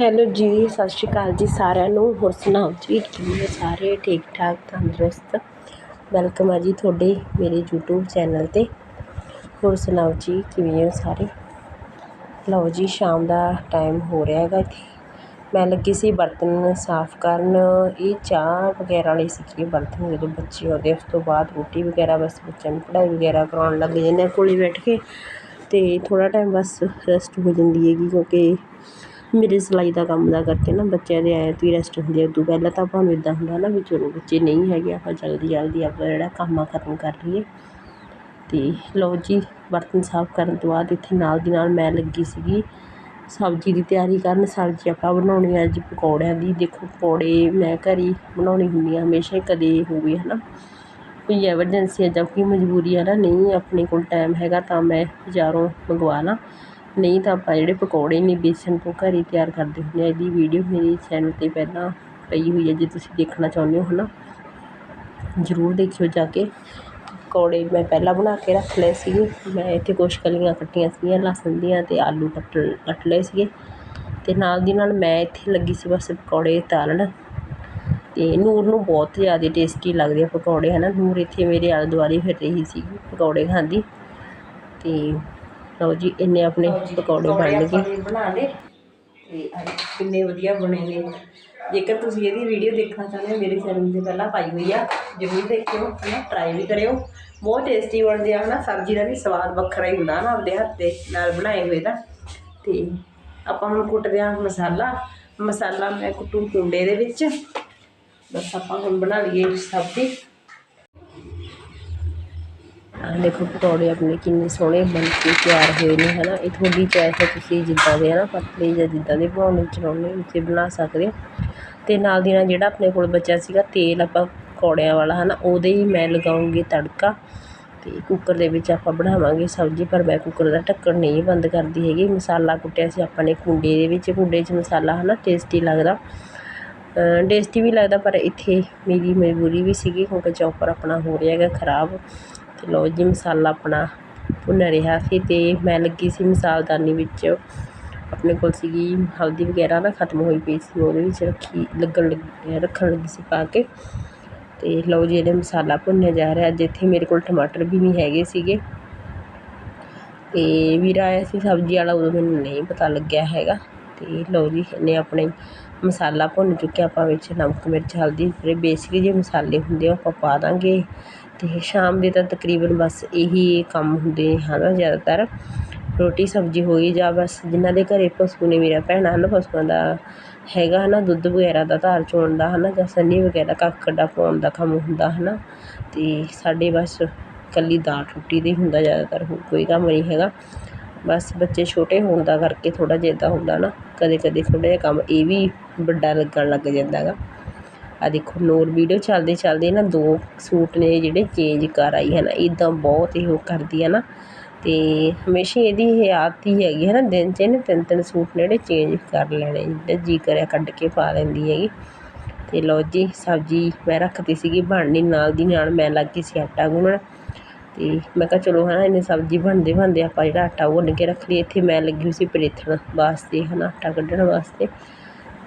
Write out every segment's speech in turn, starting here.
Hello ਜੀ, ਸਤਿ ਸ਼੍ਰੀ ਅਕਾਲ ਜੀ ਸਾਰਿਆਂ ਨੂੰ। ਹੋਰ ਸੁਣਾਓ ਜੀ, ਕਿਵੇਂ ਹੋ ਸਾਰੇ? ਠੀਕ ਠਾਕ, ਤੰਦਰੁਸਤ? ਵੈਲਕਮ ਆ ਜੀ ਤੁਹਾਡੇ ਮੇਰੇ YouTube ਚੈਨਲ ਤੇ। ਹੋਰ ਸੁਣਾਓ ਜੀ, ਕਿਵੇਂ ਹੋ ਸਾਰੇ? ਲਓ ਜੀ, ਸ਼ਾਮ ਦਾ ਟਾਈਮ ਹੋ ਰਿਹਾ ਹੈਗਾ ਇੱਥੇ। ਮੈਂ ਲੱਗੀ ਸੀ ਬਰਤਨ ਸਾਫ਼ ਕਰਨ। ਇਹ ਚਾਹ ਵਗੈਰਾ ਵਾਲੇ ਸੀਗੇ, ਬਰਤਨ ਜਦੋਂ ਬੱਚੇ ਆਉਂਦੇ, ਉਸ ਤੋਂ ਬਾਅਦ ਰੋਟੀ ਵਗੈਰਾ, ਬਸ ਬੱਚਿਆਂ ਨੂੰ ਪੜ੍ਹਾਈ ਵਗੈਰਾ ਕਰਾਉਣ ਲੱਗ ਜਾਂਦੇ ਹਾਂ ਕੋਲੇ ਬੈਠ ਕੇ। ਅਤੇ ਥੋੜ੍ਹਾ ਟਾਈਮ ਬਸ ਰੈਸਟ ਹੋ ਜਾਂਦੀ ਹੈਗੀ, ਕਿਉਂਕਿ ਮੇਰੇ ਸਿਲਾਈ ਦਾ ਕੰਮ ਦਾ ਕਰਕੇ ਨਾ ਬੱਚਿਆਂ ਦੇ ਆਏ ਤੋਂ ਰੈਸਟ ਹੁੰਦੀ ਹੈ ਉਦੋਂ ਪਹਿਲਾਂ ਤਾਂ ਆਪਾਂ ਨੂੰ ਇੱਦਾਂ ਹੁੰਦਾ ਨਾ ਵੀ ਚਲੋ ਬੱਚੇ ਨਹੀਂ ਹੈਗੇ, ਆਪਾਂ ਜਲਦੀ ਜਲਦੀ ਆਪਣਾ ਜਿਹੜਾ ਕੰਮ ਆ ਖਤਮ ਕਰ ਲਈਏ। ਅਤੇ ਲਓ ਜੀ, ਬਰਤਨ ਸਾਫ਼ ਕਰਨ ਤੋਂ ਬਾਅਦ ਇੱਥੇ ਨਾਲ ਦੀ ਨਾਲ ਮੈਂ ਲੱਗੀ ਸੀਗੀ ਸਬਜ਼ੀ ਦੀ ਤਿਆਰੀ ਕਰਨ। ਸਬਜ਼ੀ ਆਪਾਂ ਬਣਾਉਣੀ ਆ ਅੱਜ ਪਕੌੜਿਆਂ ਦੀ। ਦੇਖੋ ਪਕੌੜੇ ਮੈਂ ਘਰ ਹੀ ਬਣਾਉਣੀ ਹੁੰਦੀ ਆ, ਹਮੇਸ਼ਾ ਹੀ ਕਦੇ ਹੋਵੇ ਹੈ ਨਾ ਕੋਈ ਐਮਰਜੈਂਸੀ ਆ ਜਾਂ ਕੋਈ ਮਜਬੂਰੀ ਆ ਨਾ, ਨਹੀਂ, ਆਪਣੇ ਕੋਲ ਟਾਈਮ ਹੈਗਾ ਤਾਂ ਮੈਂ ਬਜ਼ਾਰੋਂ ਮੰਗਵਾ ਲਾਂ। ਨਹੀਂ ਤਾਂ ਆਪਾਂ ਜਿਹੜੇ ਪਕੌੜੇ ਨੇ ਬੇਸਣ ਤੋਂ ਘਰ ਹੀ ਤਿਆਰ ਕਰਦੇ ਹੁੰਦੇ ਹਾਂ ਇਹਦੀ ਵੀਡੀਓ ਮੇਰੇ ਚੈਨਲ 'ਤੇ ਪਹਿਲਾਂ ਪਈ ਹੋਈ ਹੈ, ਜੇ ਤੁਸੀਂ ਦੇਖਣਾ ਚਾਹੁੰਦੇ ਹੋ ਹੈ ਨਾ ਜ਼ਰੂਰ ਦੇਖਿਓ ਜਾ ਕੇ। ਪਕੌੜੇ ਮੈਂ ਪਹਿਲਾਂ ਬਣਾ ਕੇ ਰੱਖ ਲਏ ਸੀਗੇ। ਮੈਂ ਇੱਥੇ ਕੁਛ ਕਲੀਆਂ ਕੱਟੀਆਂ ਸੀਗੀਆਂ, ਲਸਣ ਦੀਆਂ ਅਤੇ ਆਲੂ ਕੱਟ ਕੱਟ ਲਏ ਸੀਗੇ। ਅਤੇ ਨਾਲ ਦੀ ਨਾਲ ਮੈਂ ਇੱਥੇ ਲੱਗੀ ਸੀ ਬਸ ਪਕੌੜੇ ਤਾਲਣ। ਅਤੇ ਨੂਰ ਨੂੰ ਬਹੁਤ ਜ਼ਿਆਦਾ ਟੇਸਟੀ ਲੱਗਦੇ ਆ ਪਕੌੜੇ ਹੈ ਨਾ ਨੂਰ ਇੱਥੇ ਮੇਰੇ ਆਲੇ ਦੁਆਲੇ ਫਿਰ ਰਹੀ ਸੀ ਪਕੌੜੇ ਖਾਂਦੀ। ਅਤੇ ਲਓ ਜੀ ਇੰਨੇ ਆਪਣੇ ਪਕੌੜੇ ਬਣ ਗਏ। ਬਣਾ ਲਏ। ਤੇ ਕਿੰਨੇ ਵਧੀਆ ਬਣੇ ਨੇ। ਜੇਕਰ ਤੁਸੀਂ ਇਹਦੀ ਵੀਡੀਓ ਦੇਖਣਾ ਚਾਹੁੰਦੇ ਹੋ ਮੇਰੇ ਚੈਨਲ ਤੇ ਪਹਿਲਾਂ ਪਾਈ ਹੋਈ ਆ ਜ਼ਰੂਰ ਦੇਖਿਓ ਹਨਾ ਟਰਾਈ ਵੀ ਕਰਿਓ। ਬਹੁਤ ਟੇਸਟੀ ਬਣਦੇ ਆ ਹਨਾ ਸਬਜ਼ੀ ਦਾ ਵੀ ਸਵਾਦ ਵੱਖਰਾ ਹੀ ਹੁੰਦਾ ਨਾ ਆਪਦੇ ਹੱਥ ਦੇ ਨਾਲ ਬਣਾਏ ਹੋਏ ਦਾ। ਤੇ ਆਪਾਂ ਹੁਣ ਕੁੱਟਦੇ ਆ ਮਸਾਲਾ। ਮਸਾਲਾ ਮੈਂ ਕੁੱਟੂ ਕੁੰਡੇ ਦੇ ਵਿੱਚ। ਬਸ ਆਪਾਂ ਹੁਣ ਬਣਾ ਲਈਏ ਸਬਜ਼ੀ। ਆਹ ਦੇਖੋ ਪਕੌੜੇ ਆਪਣੇ ਕਿੰਨੇ ਸੋਹਣੇ ਬਣ ਕੇ ਤਿਆਰ ਹੋਏ ਨੇ, ਹਨਾ। ਇਹ ਤੁਹਾਡੀ ਚੋਇਸ ਹੈ ਤੁਸੀਂ ਜਿੱਦਾਂ ਦੇ, ਹਨਾ, ਪਤਲੇ ਜਾਂ ਜਿੱਦਾਂ ਦੇ ਬਣਾਉਣੇ ਚਾਹੁੰਦੇ ਤੁਸੀਂ ਬਣਾ ਸਕਦੇ ਹੋ। ਅਤੇ ਨਾਲ ਦੀ ਨਾਲ ਜਿਹੜਾ ਆਪਣੇ ਕੋਲ ਬਚਿਆ ਸੀਗਾ ਤੇਲ ਆਪਾਂ ਪਕੌੜਿਆਂ ਵਾਲਾ, ਹਨਾ, ਉਹਦੇ ਹੀ ਮੈਂ ਲਗਾਉਂਗੀ ਤੜਕਾ। ਅਤੇ ਕੁੱਕਰ ਦੇ ਵਿੱਚ ਆਪਾਂ ਬਣਾਵਾਂਗੇ ਸਬਜ਼ੀ, ਪਰ ਮੈਂ ਕੁੱਕਰ ਦਾ ਢੱਕਣ ਨਹੀਂ ਬੰਦ ਕਰਦੀ ਹੈਗੀ। ਮਸਾਲਾ ਕੁੱਟਿਆ ਸੀ ਆਪਾਂ ਨੇ ਕੁੰਡੇ ਦੇ ਵਿੱਚ, ਕੁੰਡੇ 'ਚ ਮਸਾਲਾ ਹੈ ਨਾ ਟੇਸਟੀ ਲੱਗਦਾ। ਟੇਸਟੀ ਵੀ ਲੱਗਦਾ, ਪਰ ਇੱਥੇ ਮੇਰੀ ਮਜਬੂਰੀ ਵੀ ਸੀਗੀ, ਕਿਉਂਕਿ ਚੌਪਰ ਆਪਣਾ ਹੋ ਰਿਹਾ ਹੈਗਾ ਖ਼ਰਾਬ। ਅਤੇ ਲਓ ਜੀ ਮਸਾਲਾ ਆਪਣਾ ਭੁੰਨ ਰਿਹਾ ਸੀ ਅਤੇ ਮੈਂ ਲੱਗੀ ਸੀ ਮਸਾਲਦਾਨੀ ਵਿੱਚ। ਆਪਣੇ ਕੋਲ ਸੀਗੀ ਹਲਦੀ ਵਗੈਰਾ ਨਾ ਖਤਮ ਹੋਈ ਪਈ ਸੀ, ਉਹਦੇ ਵਿੱਚ ਰੱਖੀ, ਲੱਗਣ ਲੱਗੀ ਰੱਖਣ ਲੱਗੀ ਸੀ ਪਾ ਕੇ। ਅਤੇ ਲਓ ਜੀ ਇਹਨੇ ਮਸਾਲਾ ਭੁੰਨਿਆ ਜਾ ਰਿਹਾ, ਅੱਜ ਇੱਥੇ ਮੇਰੇ ਕੋਲ ਟਮਾਟਰ ਵੀ ਨਹੀਂ ਹੈਗੇ ਸੀਗੇ। ਅਤੇ ਵੀਰਾ ਆਇਆ ਸੀ ਸਬਜ਼ੀ ਵਾਲਾ, ਉਦੋਂ ਮੈਨੂੰ ਨਹੀਂ ਪਤਾ ਲੱਗਿਆ ਹੈਗਾ। ਅਤੇ ਲਓ ਜੀ ਇਹਨੇ ਆਪਣੇ ਮਸਾਲਾ ਭੁੰਨ ਚੁੱਕਿਆ ਆਪਾਂ ਵਿੱਚ, ਨਮਕ, ਮਿਰਚ, ਹਲਦੀ ਜਿਹੜੇ ਬੇਸਿਕ ਜਿਹੇ ਮਸਾਲੇ ਹੁੰਦੇ ਆ ਉਹ ਆਪਾਂ ਪਾ ਦਾਂਗੇ। ਅਤੇ ਸ਼ਾਮ ਦੇ ਤਾਂ ਤਕਰੀਬਨ ਬਸ ਇਹੀ ਕੰਮ ਹੁੰਦੇ ਹਨ ਜ਼ਿਆਦਾਤਰ। ਰੋਟੀ, ਸਬਜ਼ੀ ਹੋ ਗਈ ਜਾਂ ਬਸ ਜਿਨ੍ਹਾਂ ਦੇ ਘਰ ਪਸ਼ੂ ਨੇ ਮੇਰਾ ਭੈਣਾਂ, ਹਨ, ਪਸ਼ੂਆਂ ਦਾ ਹੈਗਾ ਹੈ ਨਾ ਦੁੱਧ ਵਗੈਰਾ ਦਾ ਧਾਰ ਚੋਣ ਦਾ ਹੈ ਨਾ ਜਾਂ ਸੰਨੀ ਵਗੈਰਾ ਕੱਖੜਾ ਪਾਉਣ ਦਾ ਕੰਮ ਹੁੰਦਾ ਹੈ ਨਾ ਅਤੇ ਸਾਡੇ ਬਸ ਇਕੱਲੀ ਦਾਲ ਰੋਟੀ ਦਾ ਹੀ ਹੁੰਦਾ ਜ਼ਿਆਦਾਤਰ, ਹੋਰ ਕੋਈ ਕੰਮ ਨਹੀਂ ਹੈਗਾ। ਬਸ ਬੱਚੇ ਛੋਟੇ ਹੋਣ ਦਾ ਕਰਕੇ ਥੋੜ੍ਹਾ ਜਿਹਾ ਇੱਦਾਂ ਹੁੰਦਾ ਨਾ, ਕਦੇ ਕਦੇ ਥੋੜ੍ਹਾ ਜਿਹਾ ਕੰਮ ਇਹ ਵੀ ਵੱਡਾ ਲੱਗਣ ਲੱਗ ਜਾਂਦਾ ਗਾ ਆ ਦੇਖੋ ਨੂਰ ਵੀਡੀਓ ਚੱਲਦੇ ਚੱਲਦੇ ਨਾ ਦੋ ਸੂਟ ਨੇ ਜਿਹੜੇ ਚੇਂਜ ਕਰ ਆਈ ਹੈ ਨਾ ਇੱਦਾਂ ਬਹੁਤ ਹੀ ਉਹ ਕਰਦੀ ਹੈ ਨਾ। ਅਤੇ ਹਮੇਸ਼ਾ ਇਹਦੀ ਇਹ ਆਦਤ ਹੀ ਹੈਗੀ ਹੈ ਨਾ, ਦਿਨ 'ਚ ਇਹਨੇ ਤਿੰਨ ਤਿੰਨ ਸੂਟ ਨੇ ਜਿਹੜੇ ਚੇਂਜ ਕਰ ਲੈਣੇ ਜਿੱਦਾਂ ਜੀ ਕਰਿਆ ਕੱਢ ਕੇ ਪਾ ਲੈਂਦੀ ਹੈਗੀ। ਅਤੇ ਲਓ ਜੀ, ਸਬਜ਼ੀ ਮੈਂ ਰੱਖਤੀ ਸੀਗੀ ਬਣਨੀ ਨਾਲ ਦੀ ਨਾਲ, ਮੈਂ ਲੱਗ ਗਈ ਸੀ ਆਟਾ ਗੁੰਨਣ। ਅਤੇ ਮੈਂ ਕਿਹਾ ਚਲੋ ਹੈ ਨਾ ਇਹਨੇ ਸਬਜ਼ੀ ਬਣਦੇ ਬਣਦੇ ਆਪਾਂ ਜਿਹੜਾ ਆਟਾ ਗੁੰਨ ਕੇ ਰੱਖ ਲਈਏ। ਇੱਥੇ ਮੈਂ ਲੱਗੀ ਹੋਈ ਸੀ ਪਰੇਥਣ ਵਾਸਤੇ ਹੈ ਨਾ ਆਟਾ ਕੱਢਣ ਵਾਸਤੇ।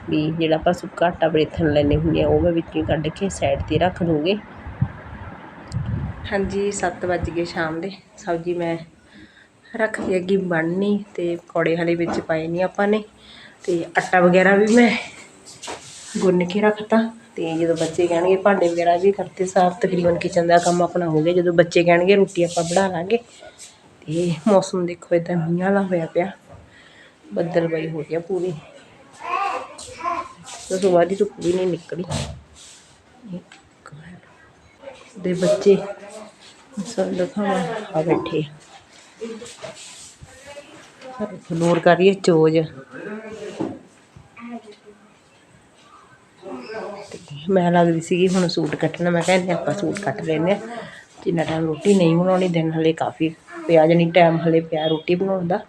ਵੀ ਜਿਹੜਾ ਆਪਾਂ ਸੁੱਕਾ ਆਟਾ ਪਰੇਥਣ ਲੈਂਦੇ ਹੁੰਦੇ ਆ, ਉਹ ਮੈਂ ਵਿੱਚੋਂ ਕੱਢ ਕੇ ਸਾਈਡ 'ਤੇ ਰੱਖ ਦੂੰਗੀ ਹਾਂਜੀ 7 ਵੱਜ ਗਏ ਸ਼ਾਮ ਦੇ। ਸਬਜ਼ੀ ਮੈਂ ਰੱਖਦੀ ਅੱਗੇ ਬਣਨੀ ਅਤੇ ਪਕੌੜੇ ਹਲੇ ਵਿੱਚ ਪਾਏ ਨਹੀਂ ਆਪਾਂ ਨੇ। ਅਤੇ ਆਟਾ ਵਗੈਰਾ ਵੀ ਮੈਂ ਗੁੰਨ ਕੇ ਰੱਖਤਾ। ਅਤੇ ਜਦੋਂ ਬੱਚੇ ਕਹਿਣਗੇ ਭਾਂਡੇ ਵਗੈਰਾ ਵੀ ਕਰਤੇ ਸਾਫ਼ ਤਕਰੀਬਨ ਕਿਚਨ ਦਾ ਕੰਮ ਆਪਣਾ ਹੋ ਗਿਆ। ਜਦੋਂ ਬੱਚੇ ਕਹਿਣਗੇ ਰੋਟੀ ਆਪਾਂ ਬਣਾ ਲਾਂਗੇ ਅਤੇ ਮੌਸਮ ਦੇਖੋ ਇਦਾਂ ਮੀਂਹ ਵਾਲਾ ਹੋਇਆ ਪਿਆ, ਬੱਦਲ ਬਈ ਹੋ ਗਿਆ ਪੂਰੀ। ਉਸ ਤੋਂ ਬਾਅਦ ਹੀ ਧੁੱਪ ਵੀ ਨਹੀਂ ਨਿਕਲੀ। ਦੇ ਬੱਚੇ ਸਭ ਦਿਖਾਵਾਂ, ਆ ਬੈਠੇ ਨੂਰ ਕਰ ਰਹੀ ਹੈ ਚੋਜ। ਮੈਂ ਲੱਗਦੀ ਸੀਗੀ ਹੁਣ ਸੂਟ ਕੱਟਣਾ, ਮੈਂ ਕਹਿੰਦੇ ਆਪਾਂ ਸੂਟ ਕੱਟ ਲੈਂਦੇ ਆ ਜਿੰਨਾ ਟਾਈਮ ਰੋਟੀ ਨਹੀਂ ਬਣਾਉਣੀ, ਦਿਨ ਹਲੇ ਕਾਫੀ ਪਿਆ, ਜਾਣੀ ਟਾਈਮ ਹਲੇ ਪਿਆ ਰੋਟੀ ਬਣਾਉਣ ਦਾ।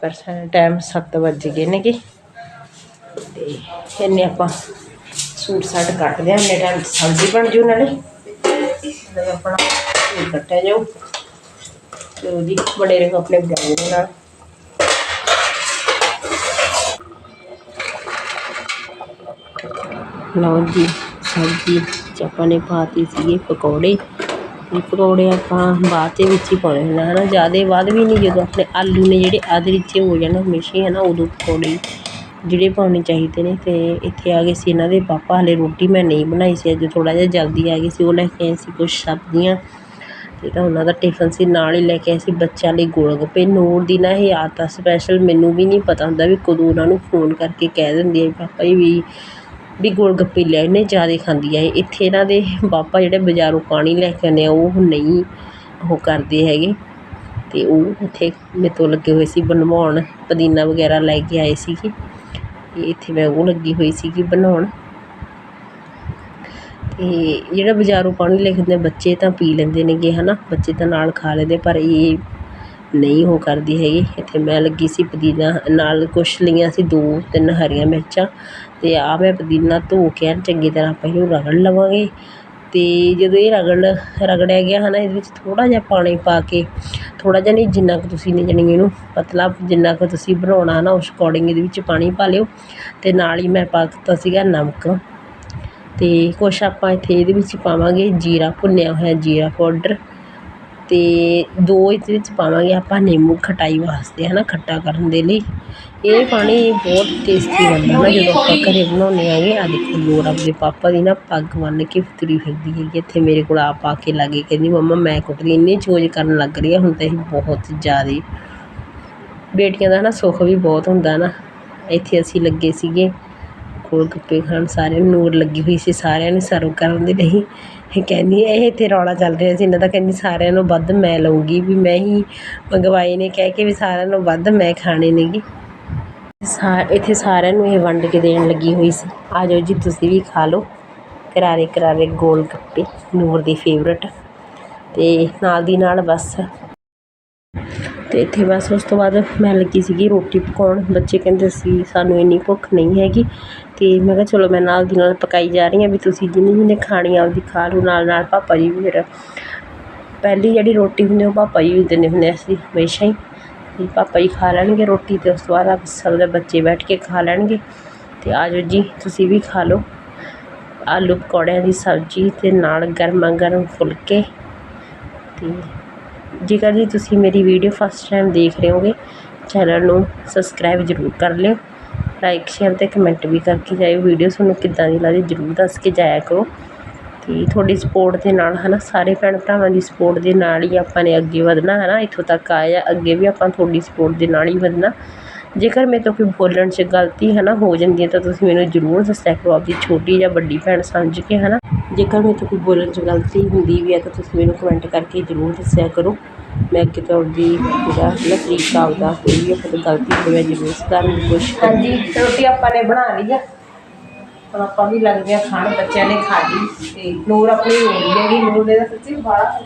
ਪਰ ਟਾਈਮ 7 ਵਜ ਗਏ ਨੇਗੇ। ਤੇ ਇੰਨੇ ਆਪਾਂ ਸੂਟ ਸਾਟ ਕੱਟਦੇ ਆ ਇੰਨੇ ਟਾਈਮ ਸਬਜ਼ੀ ਬਣ ਜੂ ਨਾਲੇ। ਨਾਲੇ ਆਪਣਾ ਸੂਟ ਕੱਟਿਆ ਜਾਊ, ਤੇ ਉਹਦੀ ਬੜੇ ਰਹੋ ਆਪਣੇ ਬਲੌਗ ਦੇ ਨਾਲ ਲਓ ਜੀ, ਸਬਜ਼ੀ 'ਚ ਆਪਾਂ ਨੇ ਪਾਤੀ ਸੀਗੇ ਪਕੌੜੇ। ਇਹ ਪਕੌੜੇ ਆਪਾਂ ਬਾਅਦ ਦੇ ਵਿੱਚ ਹੀ ਪਾਉਣੇ ਹੁੰਦੇ ਹੈ ਨਾ ਜ਼ਿਆਦਾ ਬਾਅਦ ਵੀ ਨਹੀਂ, ਜਦੋਂ ਆਪਣੇ ਆਲੂ ਨੇ ਜਿਹੜੇ ਅੱਧ ਰਿੱਝੇ ਹੋ ਜਾਣ ਹਮੇਸ਼ਾ ਹੈ ਨਾ ਉਦੋਂ ਪਕੌੜੇ ਜਿਹੜੇ ਪਾਉਣੇ ਚਾਹੀਦੇ ਨੇ। ਅਤੇ ਇੱਥੇ ਆ ਗਏ ਸੀ ਇਹਨਾਂ ਦੇ ਪਾਪਾ, ਹਾਲੇ ਰੋਟੀ ਮੈਂ ਨਹੀਂ ਬਣਾਈ ਸੀ, ਅੱਜ ਥੋੜ੍ਹਾ ਜਿਹਾ ਜਲਦੀ ਆ ਗਈ ਸੀ, ਉਹ ਲੈ ਕੇ ਆਏ ਸੀ ਕੁਛ ਸਬਜ਼ੀਆਂ। ਅਤੇ ਤਾਂ ਉਹਨਾਂ ਦਾ ਟਿਫਨ ਸੀ, ਨਾਲ ਹੀ ਲੈ ਕੇ ਆਏ ਸੀ ਬੱਚਿਆਂ ਲਈ ਗੋਲ ਗੱਪੇ। ਨੂਰ ਦੀ ਨਾ ਇਹ ਆਦਤ ਆ ਸਪੈਸ਼ਲ ਮੈਨੂੰ ਵੀ ਨਹੀਂ ਪਤਾ ਹੁੰਦਾ ਵੀ ਕਦੋਂ ਉਹਨਾਂ ਨੂੰ ਫੋਨ ਕਰਕੇ ਕਹਿ ਦਿੰਦੀ ਹੈ ਪਾਪਾ ਜੀ ਵੀ ਵੀ ਗੋਲ ਗੱਪੇ ਲੈ ਇਹਨੇ ਜ਼ਿਆਦਾ ਖਾਂਦੀ ਹੈ ਇਹ। ਇੱਥੇ ਇਹਨਾਂ ਦੇ ਪਾਪਾ ਜਿਹੜੇ ਬਜ਼ਾਰੋਂ ਪਾਣੀ ਲੈ ਕੇ ਆਉਂਦੇ ਆ, ਉਹ ਨਹੀਂ ਉਹ ਕਰਦੇ ਹੈਗੇ। ਅਤੇ ਉਹ ਇੱਥੇ ਮੇਰੇ ਤੋਂ ਲੱਗੇ ਹੋਏ ਸੀ ਬਣਵਾਉਣ, ਪੁਦੀਨਾ ਵਗੈਰਾ ਲੈ ਕੇ ਆਏ ਸੀਗੇ। ਅਤੇ ਇੱਥੇ ਮੈਂ ਉਹ ਲੱਗੀ ਹੋਈ ਸੀਗੀ ਬਣਾਉਣ। ਅਤੇ ਜਿਹੜਾ ਬਜ਼ਾਰੋਂ ਪਾਣੀ ਲੈ ਕੇ ਆਉਂਦੇ ਬੱਚੇ ਤਾਂ ਪੀ ਲੈਂਦੇ ਨੇਗੇ ਹੈ ਨਾ ਬੱਚੇ ਤਾਂ ਨਾਲ ਖਾ ਲੈਂਦੇ ਪਰ ਇਹ ਨਹੀਂ ਉਹ ਕਰਦੀ ਹੈਗੀ। ਇੱਥੇ ਮੈਂ ਲੱਗੀ ਸੀ ਪੁਦੀਨਾ ਨਾਲ ਕੁਛ ਲਈਆਂ ਸੀ, ਦੋ, ਤਿੰਨ ਹਰੀਆਂ ਮਿਰਚਾਂ। ਅਤੇ ਆਹ ਮੈਂ ਪੁਦੀਨਾ ਧੋ ਕੇ ਐਨ ਚੰਗੀ ਤਰ੍ਹਾਂ ਆਪਾਂ ਇਹਨੂੰ ਰਗੜ ਲਵਾਂਗੇ। ਅਤੇ ਜਦੋਂ ਇਹ ਰਗੜ, ਰਗੜਿਆ ਗਿਆ ਹੈ ਨਾ ਇਹਦੇ ਵਿੱਚ ਥੋੜ੍ਹਾ ਜਿਹਾ ਪਾਣੀ ਪਾ ਕੇ, ਥੋੜ੍ਹਾ ਜਿਹਾ ਨਹੀਂ, ਜਿੰਨਾ ਕੁ ਤੁਸੀਂ ਨੇ ਜਾਣੀ ਇਹਨੂੰ ਪਤਲਾ ਜਿੰਨਾ ਕੁ ਤੁਸੀਂ ਬਣਾਉਣਾ ਨਾ, ਉਸ ਅਕੋਰਡਿੰਗ ਇਹਦੇ ਵਿੱਚ ਪਾਣੀ ਪਾ ਲਿਓ। ਅਤੇ ਨਾਲ ਹੀ ਮੈਂ ਪਾ ਦਿੱਤਾ ਸੀਗਾ ਨਮਕ। ਅਤੇ ਕੁਛ ਆਪਾਂ ਇੱਥੇ ਇਹਦੇ ਵਿੱਚ ਪਾਵਾਂਗੇ ਜੀਰਾ ਭੁੰਨਿਆ ਹੋਇਆ ਜੀਰਾ ਪਾਊਡਰ। ਅਤੇ ਦੋ ਇਹਦੇ ਵਿੱਚ ਪਾਵਾਂਗੇ ਆਪਾਂ ਨਿੰਬੂ ਖਟਾਈ ਵਾਸਤੇ ਹੈ ਨਾ ਖੱਟਾ ਕਰਨ ਦੇ ਲਈ। ਇਹ ਪਾਣੀ ਬਹੁਤ ਟੇਸਟੀ ਬਣਦਾ ਨਾ, ਜਦੋਂ ਆਪਾਂ ਘਰ ਬਣਾਉਂਦੇ ਆਗੇ ਆ ਦੇਖੋ ਨੂਰ ਆਪਣੇ ਪਾਪਾ ਦੀ ਨਾ ਪੱਗ ਬੰਨ੍ਹ ਕੇ ਤੁਰੀ ਫਿਰਦੀ ਹੈਗੀ, ਇੱਥੇ ਮੇਰੇ ਕੋਲ ਆਪ ਆ ਕੇ ਲੱਗੇ ਕਹਿੰਦੀ, ਮੰਮਾ, ਮੈਂ ਕੁੱਟਦੀ ਇੰਨੀ ਚੋਜ ਕਰਨ ਲੱਗ ਰਹੀ ਆ, ਹੁਣ ਤਾਂ ਇਹ ਬਹੁਤ ਜ਼ਿਆਦਾ ਬੇਟੀਆਂ ਦਾ ਨਾ ਸੁੱਖ ਵੀ ਬਹੁਤ ਹੁੰਦਾ ਨਾ, ਇੱਥੇ ਅਸੀਂ ਲੱਗੇ ਸੀਗੇ। ਗੋਲ ਗੱਪੇ ਖਾਣ ਸਾਰਿਆਂ ਨੂੰ ਨੂਰ ਲੱਗੀ ਹੋਈ ਸੀ, ਸਾਰਿਆਂ ਨੂੰ ਸਰਵ ਕਰਨ ਦੇ ਲਈ। ਇਹ ਕਹਿੰਦੀ ਇਹ ਇੱਥੇ ਰੌਲਾ ਚੱਲ ਰਿਹਾ ਸੀ। ਇਹਨਾਂ ਦਾ ਕਹਿੰਦੀ, ਸਾਰਿਆਂ ਨੂੰ ਵੱਧ ਮੈਂ ਲਊਂਗੀ, ਵੀ ਮੈਂ ਹੀ ਮੰਗਵਾਏ ਨੇ। ਕਹਿ ਕੇ ਵੀ ਸਾਰਿਆਂ ਨੂੰ ਵੱਧ ਮੈਂ ਖਾਣੇ ਨੇਗੇ। ਸਾ, ਇੱਥੇ ਸਾਰਿਆਂ ਨੂੰ ਇਹ ਵੰਡ ਕੇ ਦੇਣ ਲੱਗੀ ਹੋਈ ਸੀ। ਆ ਜਾਓ ਜੀ, ਤੁਸੀਂ ਵੀ ਖਾ ਲਓ। ਕਰਾਰੇ ਕਰਾਰੇ ਗੋਲ ਗੱਪੇ, ਨੂਰ ਦੀ ਫੇਵਰਟ ਅਤੇ ਨਾਲ ਦੀ ਨਾਲ ਬਸ। ਅਤੇ ਇੱਥੇ ਬਸ ਉਸ ਤੋਂ ਬਾਅਦ ਮੈਂ ਲੱਗੀ ਸੀਗੀ ਰੋਟੀ ਪਕਾਉਣ। ਬੱਚੇ ਕਹਿੰਦੇ ਸੀ, ਸਾਨੂੰ ਇੰਨੀ ਭੁੱਖ ਨਹੀਂ ਹੈਗੀ। ਅਤੇ ਮੈਂ ਕਿਹਾ ਚਲੋ ਮੈਂ ਨਾਲ ਦੀ ਨਾਲ ਪਕਾਈ ਜਾ ਰਹੀ ਹਾਂ ਵੀ ਤੁਸੀਂ ਜਿਹਨੇ ਜਿਹਨੇ ਖਾਣੀ ਆ ਆਪਦੀ ਖਾ ਲਓ, ਨਾਲ ਨਾਲ ਪਾਪਾ ਜੀ ਵੀ ਫਿਰ ਪਹਿਲੀ ਜਿਹੜੀ ਰੋਟੀ ਹੁੰਦੀ ਉਹ ਪਾਪਾ ਜੀ ਵੀ ਦਿੰਦੇ ਹੁੰਦੇ ਅਸੀਂ ਹਮੇਸ਼ਾ ਹੀ ਵੀ ਪਾਪਾ ਜੀ ਖਾ ਲੈਣਗੇ ਰੋਟੀ ਅਤੇ ਉਸ ਤੋਂ ਬਾਅਦ ਆਪ ਸਭ ਦੇ ਬੱਚੇ ਬੈਠ ਕੇ ਖਾ ਲੈਣਗੇ ਅਤੇ ਆ ਜਾਓ ਜੀ, ਤੁਸੀਂ ਵੀ ਖਾ ਲਓ। ਆਲੂ ਪਕੌੜਿਆਂ ਦੀ ਸਬਜ਼ੀ ਅਤੇ ਨਾਲ ਗਰਮਾ ਗਰਮ ਫੁਲਕੇ ਅਤੇ ਜੇਕਰ ਜੀ ਤੁਸੀਂ ਮੇਰੀ ਵੀਡੀਓ ਫਸਟ ਟਾਈਮ ਦੇਖ ਰਹੇ ਹੋਗੇ, ਚੈਨਲ ਨੂੰ ਸਬਸਕ੍ਰਾਈਬ ਜ਼ਰੂਰ ਕਰ ਲਿਓ। ਲਾਈਕ ਸ਼ੇਅਰ ਅਤੇ ਕਮੈਂਟ ਵੀ ਕਰਕੇ ਜਾਇਓ। ਵੀਡੀਓ ਤੁਹਾਨੂੰ ਕਿੱਦਾਂ ਦੀ ਲੱਗਦੀ ਜ਼ਰੂਰ ਦੱਸ ਕੇ ਜਾਇਆ ਕਰੋ। ਅਤੇ ਤੁਹਾਡੀ ਸਪੋਰਟ ਦੇ ਨਾਲ ਹੈ ਨਾ ਸਾਰੇ ਭੈਣ ਭਰਾਵਾਂ ਦੀ ਸਪੋਰਟ ਦੇ ਨਾਲ ਹੀ ਆਪਾਂ ਨੇ ਅੱਗੇ ਵਧਣਾ ਹੈ ਨਾ ਇੱਥੋਂ ਤੱਕ ਆਏ ਆ ਅੱਗੇ ਵੀ ਆਪਾਂ ਤੁਹਾਡੀ ਸਪੋਰਟ ਦੇ ਨਾਲ ਹੀ ਵਧਣਾ। ਜੇਕਰ ਮੇਰੇ ਤੋਂ ਕੋਈ ਬੋਲਣ 'ਚ ਗਲਤੀ ਹੈ ਨਾ ਹੋ ਜਾਂਦੀ ਹੈ ਤਾਂ ਤੁਸੀਂ ਮੈਨੂੰ ਜ਼ਰੂਰ ਦੱਸਿਆ ਕਰੋ, ਆਪਦੀ ਛੋਟੀ ਜਾਂ ਵੱਡੀ ਭੈਣ ਸਮਝ ਕੇ ਹੈ ਨਾ ਜੇਕਰ ਮੇਰੇ ਤੋਂ ਕੋਈ ਬੋਲਣ 'ਚ ਗਲਤੀ ਹੁੰਦੀ ਵੀ ਹੈ ਤਾਂ ਤੁਸੀਂ ਮੈਨੂੰ ਕਮੈਂਟ ਕਰਕੇ ਜ਼ਰੂਰ ਦੱਸਿਆ ਕਰੋ। ਮੈਂ ਅੱਗੇ ਤੋਂ ਆਪਦੀ ਜਿਹੜਾ ਹੈ ਤਰੀਕਾ ਆਪਦਾ ਕੋਈ ਵੀ ਆਪਣੀ ਗਲਤੀ ਹੋਵੇ ਜ਼ਰੂਰ ਸੁਧਾਰਨ ਦੀ ਕੋਸ਼ਿਸ਼ ਹਾਂਜੀ ਰੋਟੀ ਆਪਾਂ ਨੇ ਬਣਾ ਲਈ ਆ। ਹੁਣ ਆਪਾਂ ਵੀ ਲੱਗਦੇ ਆ ਖਾਣ, ਬੱਚਿਆਂ ਨੇ ਖਾ ਲਈ ਤੇ ਨੂਰ ਆਪਣੀ ਹੋ ਰਹੀ ਹੈਗੀ, ਨੂਰ ਦੇ ਤਾਂ ਸੱਚੀ ਬਾਹਲਾ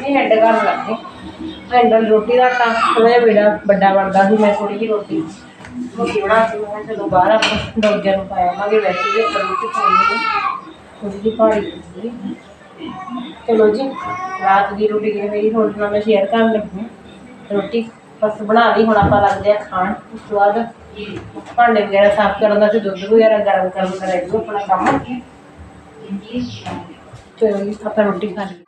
ਨਹੀਂ ਹੈਂਡ ਕਰਨ ਲੱਗੇ ਹੈਂਡਲ ਰੋਟੀ ਦਾ ਤਾਂ ਥੋੜ੍ਹਾ ਜਿਹਾ ਬੇੜਾ ਵੱਡਾ ਬਣਦਾ ਸੀ, ਮੈਂ ਥੋੜੀ ਜਿਹੀ ਰੋਟੀ ਰੋਟੀ ਬਣਾ ਕੇ ਮੈਂ ਚਲੋ ਬਾਹਰ ਆਪਾਂ ਡੋਜਰ ਨੂੰ ਪਾਵਾਂਗੇ ਵੈਸੇ ਵੀ ਆਪਾਂ ਰੋਟੀ ਖਾਣੀ ਥੋੜੀ ਜਿਹੀ ਭਾਰੀ ਸੀ ਚਲੋ ਜੀ, ਰਾਤ ਦੀ ਰੋਟੀ ਕਿਵੇਂ ਮੇਰੀ ਤੁਹਾਡੇ ਨਾਲ ਮੈਂ ਸ਼ੇਅਰ ਕਰਨ ਲੱਗੀ ਰੋਟੀ ਬਸ ਬਣਾ ਲਈ, ਹੁਣ ਆਪਾਂ ਲੱਗਦੇ ਆ ਖਾਣ। ਉਸ ਤੋਂ ਬਾਅਦ ਭਾਂਡੇ ਵਗੈਰਾ ਸਾਫ਼ ਕਰਨ ਦਾ ਤੇ ਦੁੱਧ ਵਗੈਰਾ ਗਰਮ ਕਰਨ ਦਾ ਰਹਿ ਜੂ ਆਪਣਾ ਕੰਮ। ਚਲੋ ਜੀ, ਆਪਾਂ ਰੋਟੀ ਖਾ ਲਈ।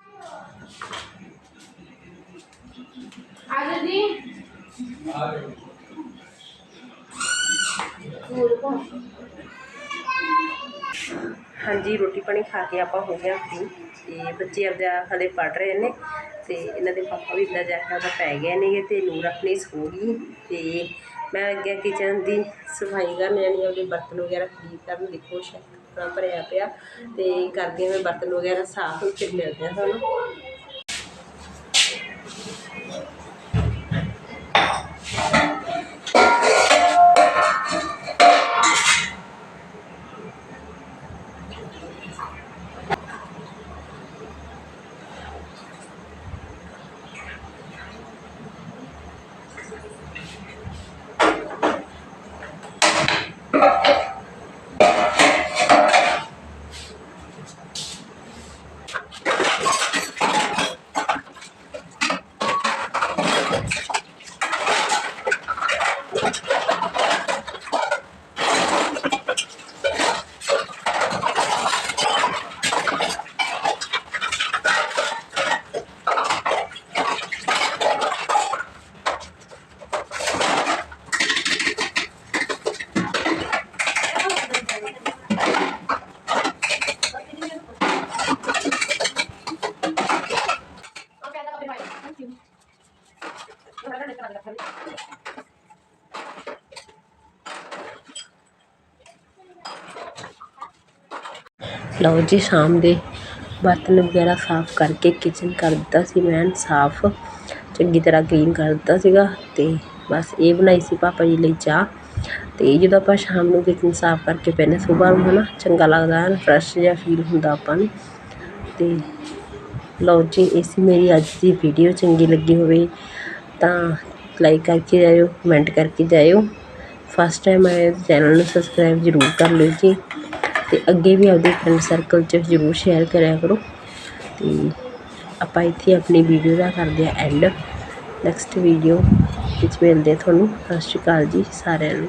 ਆਜੋ ਜੀ ਹਾਂਜੀ, ਰੋਟੀ ਪਾਣੀ ਖਾ ਕੇ ਆਪਾਂ ਹੋ ਗਿਆ ਫ੍ਰੀ ਤੇ ਬੱਚੇ ਆਪਦਾ ਹਲੇ ਪੜ ਰਹੇ ਨੇ ਤੇ ਇਹਨਾਂ ਦੇ ਪਾਪਾ ਵੀ ਇੰਨਾ ਜੈਕਟਾਂ ਦਾ ਪੈ ਗਏ ਨੇਗੇ ਤੇ ਨੂਰ ਆਪਣੀ ਸੋ ਗਈ। ਤੇ ਮੈਂ ਅੱਗੇ ਕਿਚਨ ਦੀ ਸਫ਼ਾਈ ਕਰਨ ਜਾਣੀ ਆਪਦੇ ਬਰਤਨ ਵਗੈਰਾ ਖਰੀਦ ਕਰਨ ਦੇਖੋ ਸ਼ੈੱਫ ਭਰਿਆ ਪਿਆ। ਤੇ ਕਰਦੀ ਮੈਂ ਬਰਤਨ ਵਗੈਰਾ ਸਾਫ਼, ਫਿਰ ਮਿਲਦੇ ਆ ਤੁਹਾਨੂੰ। ਲਓ ਜੀ, ਸ਼ਾਮ ਦੇ ਬਰਤਨ ਵਗੈਰਾ ਸਾਫ਼ ਕਰਕੇ ਕਿਚਨ ਕਰ ਦਿੱਤਾ ਸੀ ਮੈਂ, ਸਾਫ਼, ਚੰਗੀ ਤਰ੍ਹਾਂ ਕਲੀਨ ਕਰ ਦਿੱਤਾ ਸੀਗਾ ਅਤੇ ਬਸ ਇਹ ਬਣਾਈ ਸੀ ਪਾਪਾ ਜੀ ਲਈ ਚਾਹ ਅਤੇ ਜਦੋਂ ਆਪਾਂ ਸ਼ਾਮ ਨੂੰ ਕਿਚਨ ਸਾਫ਼ ਕਰਕੇ ਪੈਨੇ ਸਵੇਰ ਨੂੰ ਹੈ ਨਾ ਚੰਗਾ ਲੱਗਦਾ ਹੈ ਫਰੈਸ਼ ਜਿਹਾ ਫੀਲ ਹੁੰਦਾ ਆਪਾਂ ਨੂੰ ਅਤੇ ਲਓ ਜੀ, ਇਹ ਸੀ ਮੇਰੀ ਅੱਜ ਦੀ ਵੀਡੀਓ ਚੰਗੀ ਲੱਗੀ ਹੋਵੇ ਤਾਂ ਲਾਈਕ ਕਰਕੇ ਜਾਇਓ ਕਮੈਂਟ ਕਰਕੇ ਜਾਇਓ। ਫਸਟ ਟਾਈਮ ਆਏ ਚੈਨਲ ਨੂੰ ਸਬਸਕ੍ਰਾਈਬ ਜ਼ਰੂਰ ਕਰ ਲਿਓ ਜੀ। ਅਤੇ ਅੱਗੇ ਵੀ ਆਪਦੇ ਫਰੈਂਡ ਸਰਕਲ 'ਚ ਜ਼ਰੂਰ ਸ਼ੇਅਰ ਕਰਿਆ ਕਰੋ। ਅਤੇ ਆਪਾਂ ਇੱਥੇ ਆਪਣੀ ਵੀਡੀਓ ਦਾ ਕਰਦੇ ਹਾਂ ਐਂਡ ਨੈਕਸਟ ਵੀਡੀਓ ਵਿੱਚ ਮਿਲਦੇ ਆ ਤੁਹਾਨੂੰ। ਸਤਿ ਸ਼੍ਰੀ ਅਕਾਲ ਜੀ ਸਾਰਿਆਂ ਨੂੰ।